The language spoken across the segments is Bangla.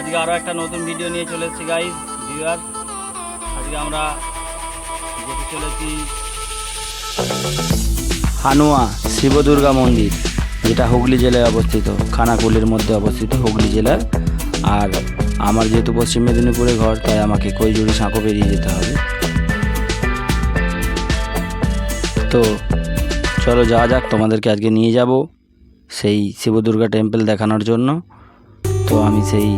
আজকে আরও একটা নতুন ভিডিও নিয়ে চলে এসেছি গাইজ ভিউয়ার আজকে আমরা যেতে চলেছি হানুয়া শিব দুর্গা মন্দির, যেটা হুগলি জেলায় অবস্থিত, খানাকুলের মধ্যে অবস্থিত হুগলি জেলার। আর আমার যেহেতু পশ্চিম মেদিনীপুরে ঘর, তাই আমাকে কৈজুড়ি সাঁকো পেরিয়ে যেতে হবে। তো চলো যাওয়া যাক, তোমাদেরকে আজকে নিয়ে যাব সেই শিব দুর্গা টেম্পল দেখানোর জন্য। তো আমি সেই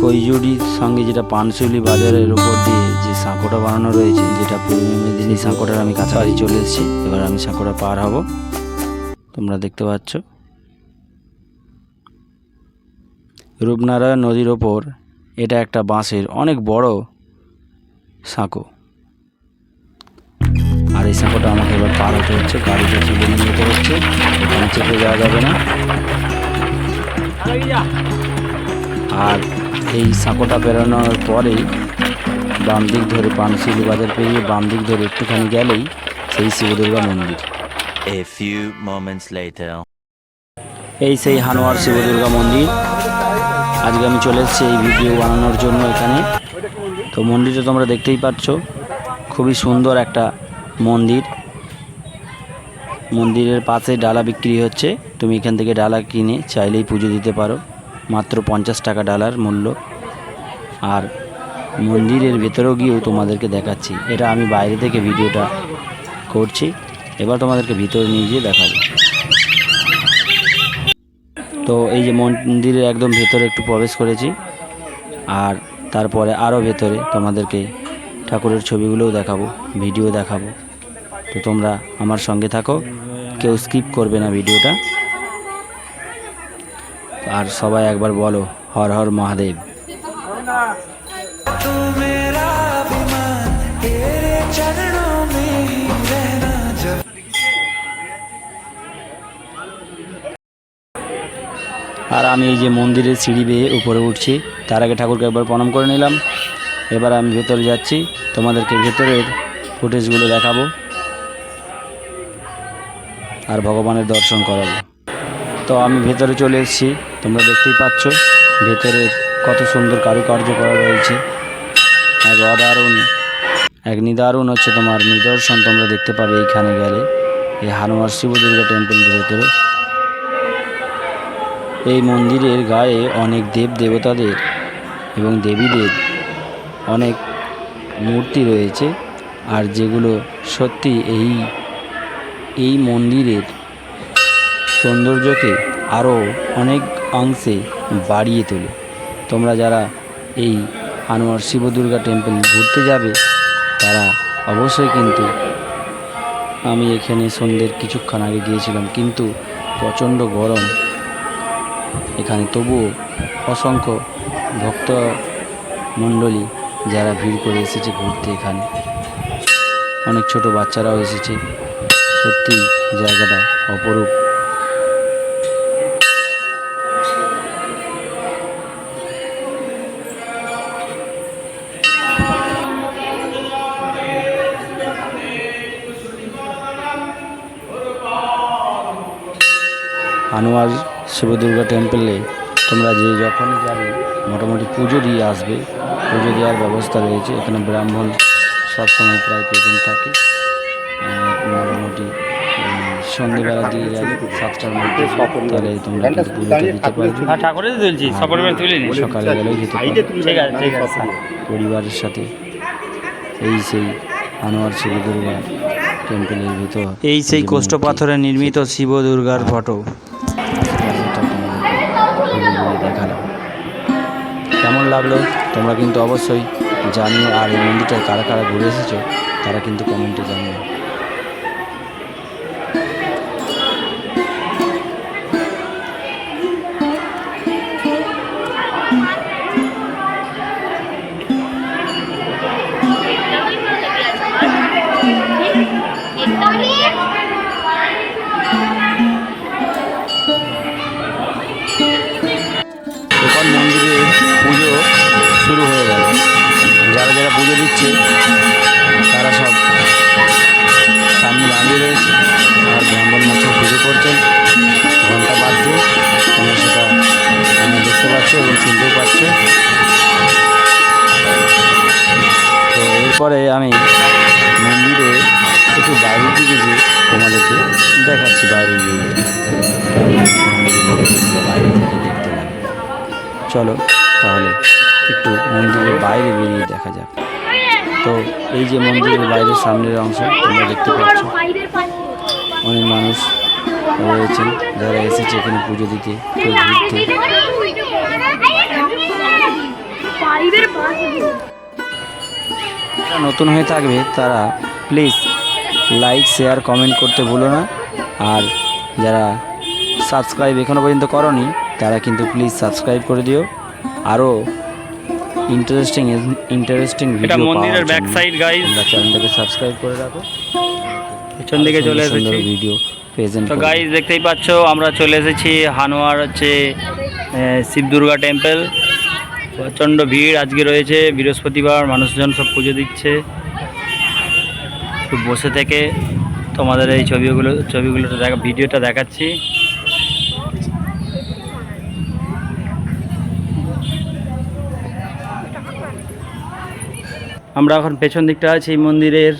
কৈজুড়ির সঙ্গে যেটা পানশিউলি বাজারের উপর দিয়ে যে সাঁকোটা বানানো রয়েছে, যেটা পূর্ব মেদিনী সাঁকোটার আমি কাছাকাছি চলে এসেছি। এবার আমি সাঁকোটা পার হব। তোমরা দেখতে পাচ্ছ। রূপনারায়ণ নদীর ওপর এটা একটা বাঁশের অনেক বড় সাঁকো। আর এই সাঁকোটা আমাকে এবার পার হতে হচ্ছে। গাড়িতে তুলে নিয়ে যেতে হচ্ছে। চেপে যাওয়া যাবে না। আর এই সাঁকোটা পেরোনোর পরেই বাম দিক ধরে পানশিলি বাজার পেরিয়ে বাম দিক ধরে একটুখানি গেলেই সেই শিবদুর্গা মন্দির। A few moments later. এই সেই হানোয়ার শিবদুর্গা মন্দির। আজকে আমি চলে এসেছি এই ভিডিও বানানোর জন্য এখানে। তো মন্দিরটা তোমরা দেখতেই পাচ্ছ খুবই সুন্দর একটা মন্দির। মন্দিরের পাশে ডালা বিক্রি হচ্ছে তুমি এখান থেকে ডালা কিনে চাইলেই পুজো দিতে পারো। মাত্র পঞ্চাশ টাকা ডালার মূল্য। আর মন্দিরের ভেতরেও গিয়েও তোমাদেরকে দেখাচ্ছি। এটা আমি বাইরে থেকে ভিডিওটা করছি। এবার তোমাদেরকে ভিতরে নিয়ে গিয়ে দেখাবো। তো এই যে মন্দিরের একদম ভেতরে একটু প্রবেশ করেছি। আর তারপরে আরও ভেতরে তোমাদেরকে ঠাকুরের ছবিগুলোও দেখাবো, ভিডিও দেখাবো। তো তোমরা আমার সঙ্গে থাকো, কেউ স্কিপ করবে না ভিডিওটা। আর সবাই একবার বলো, হর হর মহাদেব। আর আমি এই যে মন্দিরের সিঁড়ি বেয়ে উপরে উঠছি, তার আগে ঠাকুরকে একবার প্রণাম করে নিলাম। এবার আমি ভেতরে যাচ্ছি, তোমাদেরকে ভেতরের ফুটেজগুলো দেখাবো। আর ভগবানের দর্শন করাবো। তো আমি ভেতরে চলে এসেছি। তোমরা দেখতেই পাচ্ছ ভেতরের কত সুন্দর কারুকার্য করা রয়েছে। এক অদারুণ, এক নিদারুণ হচ্ছে তোমার নিদর্শন তোমরা দেখতে পাবে এইখানে গেলে। এই হানুয়ার শিব দুর্গা টেম্পলের ভেতরে। এই মন্দিরের গায়ে অনেক দেব দেবতাদের এবং দেবীদের অনেক মূর্তি রয়েছে। আর যেগুলো সত্যি এই এই মন্দিরের সৌন্দর্যকে আরও অনেক অংশে বাড়িয়ে তোলে। তোমরা যারা এই আনোয়ার শিব দুর্গা টেম্পল ঘুরতে যাবে, তারা অবশ্যই কিন্তু আমি এখানে সন্ধ্যের কিছুক্ষণ আগে গিয়েছিলাম, কিন্তু প্রচণ্ড গরম। এখানে তবুও অসংখ্য ভক্ত মণ্ডলী যারা ভিড় করে এসেছে ঘুরতে এখানে। অনেক ছোট বাচ্চারাও এসেছে। সত্যি জায়গাটা অপরূপ। আনোয়ার শিবদুর্গা টেম্পলে তোমরা যে যখনই যাবে মোটামুটি পুজো দিয়ে আসবে। পুজো দেওয়ার ব্যবস্থা রয়েছে। এখানে ব্রাহ্মণ সবসময় প্রায় প্রেজেন্ট থাকে। মোটামুটি উম, সন্ধেবেলা দিয়ে যাবে সাতটার মধ্যে তাহলে তোমরা কিন্তু পুজোটা দিতে পারবে। হ্যাঁ ঠাকুরের তুলছি সকালে গেলেও যেতে পারবে পরিবারের সাথে এই সেই আনোয়ার শিব দুর্গা টেম্পলের ভিতর। এই সেই কোষ্ঠ পাথরে নির্মিত শিব দুর্গার ফটো কেমন লাগল তোমরা কিন্তু অবশ্যই জানিও। আর এই মন্দিরটায় কারা কারা ঘুরে এসেছ, তারা কিন্তু কমেন্টে জানিও। যারা পুজো দিচ্ছে, তারা সব সামনে দাঁড়িয়ে রয়েছে। আর ব্রাহ্মণ মাছের পুজো করছেন। ঘণ্টা বাজছে, তোমরা সেটা আমি দেখতে পাচ্ছ এবং শুনতেও পাচ্ছ। তো এরপরে আমি মন্দিরে একটু বাইরের দিকে যে তোমাদেরকে দেখাচ্ছি বাইরে থেকে দেখতে চলো তাহলে একটু মন্দিরের বাইরে বেরিয়ে দেখা যাক। তো এই যে মন্দিরের বাইরের সামনের অংশ, তোমরা দেখতে পাচ্ছ। অনেক মানুষ রয়েছেন যারা এসেছে এখানে পুজো দিতে ঘুরতে নতুন হয়ে থাকবে, তারা প্লিজ লাইক শেয়ার কমেন্ট করতে ভুলো না। আর যারা সাবস্ক্রাইব এখনও পর্যন্ত করনি, তারা কিন্তু প্লিজ সাবস্ক্রাইব করে দিও। আরও ইন্টারেস্টিং ইন্টারেস্টিং ভিডিও মন্দিরের ব্যাক সাইড. তোমরা চ্যানেলটাকে সাবস্ক্রাইব করে রাখো। পেছন দিকে চলে এসেছি। ভিডিও প্রেজেন্ট তো গাইজ দেখতেই পাচ্ছ আমরা চলে এসেছি হানোয়ার হচ্ছে শিব দুর্গা টেম্পল প্রচণ্ড ভিড় আজকে রয়েছে বৃহস্পতিবার মানুষজন সব পুজো দিচ্ছে। একটু বসে থেকে তোমাদের এই ছবিগুলো ছবিগুলোটা দেখা ভিডিওটা দেখাচ্ছি। আমরা এখন পেছন দিকটা আছি এই মন্দিরের।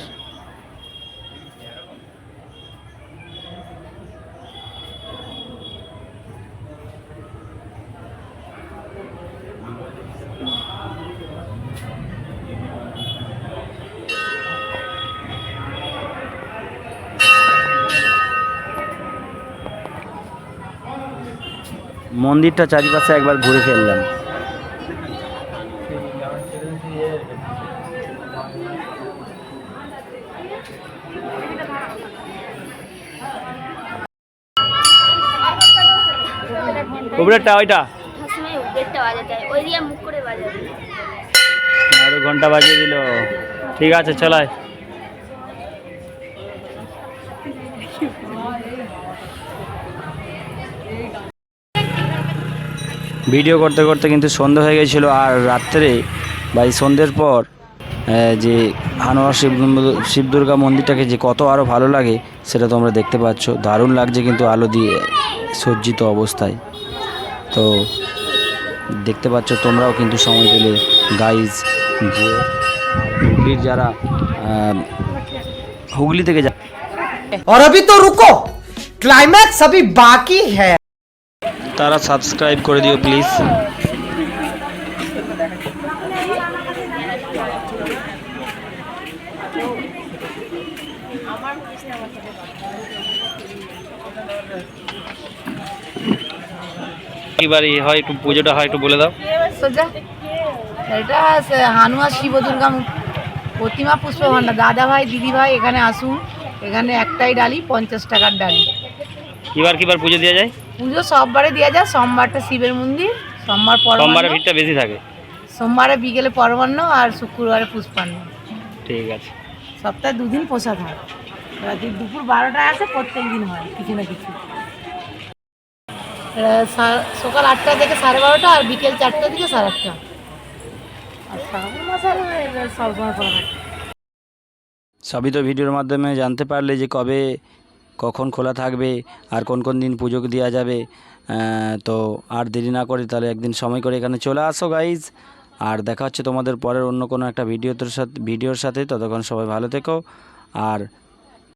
মন্দিরটা চারিপাশে একবার ঘুরে ফেললাম। করে বাজাবে আরও ঘণ্টা বাজিয়ে দিল। ঠিক আছে চলায় ভিডিও করতে করতে কিন্তু সন্ধে হয়ে গেছিল আর রাত্রে বা এই সন্ধ্যের পর যে হানোয়ার শিব শিব দুর্গা মন্দিরটাকে যে কত আরও ভালো লাগে সেটা তোমরা দেখতে পাচ্ছ। দারুণ লাগছে কিন্তু আলো দিয়ে সজ্জিত অবস্থায়। তো দেখতে পাচ্ছ তোমরাও কিন্তু সময় পেলে গাইজ যে হুগলির যারা আহ, হুগলি থেকে যা और अभी तो रुको क्लाइमैक्स अभी बाकी है তারা সাবস্ক্রাইব করে দিও প্লিজ এবারে হয় একটু পুজোটা হয় একটু বলে দাও। এটা হানুয়া শিব দুর্গা প্রতিমা পুষ্প ভান্ডার দাদা ভাই দিদি ভাই এখানে আসুন। এখানে একটাই ডালি পঞ্চাশ টাকার ডালি। কিবার কিবার পুজো দেওয়া যায়? পুজো সববারে দেওয়া যায়। সোমবারটা শিবের মন্দির সোমবার সোমবারে পরমান্ন ভিড়টা বেশি থাকে? সোমবারে বিকেলে পরমান্ন আর শুক্রবারে পুষ্পান্ন। ঠিক আছে। সপ্তাহে দুদিন প্রসাদ হয়। রাত্রি দুপুর বারোটায় আছে প্রত্যেক দিন হয় কিছু না কিছু। সকাল আটটা থেকে সাড়ে বারোটা আর বিকেল চারটা থেকে সাড়ে আটটা। সবই তো ভিডিওর মাধ্যমে জানতে পারলে যে কবে কখন খোলা থাকবে আর কোন কোন দিন পুজো দেওয়া যাবে। তো আর দেরি না করে তাহলে একদিন সময় করে এখানে চলে আসো গাইজ আর দেখা হচ্ছে তোমাদের পরের অন্য কোনো একটা ভিডিওর সাথে ভিডিওর সাথে। ততক্ষণ সবাই ভালো থেকো। আর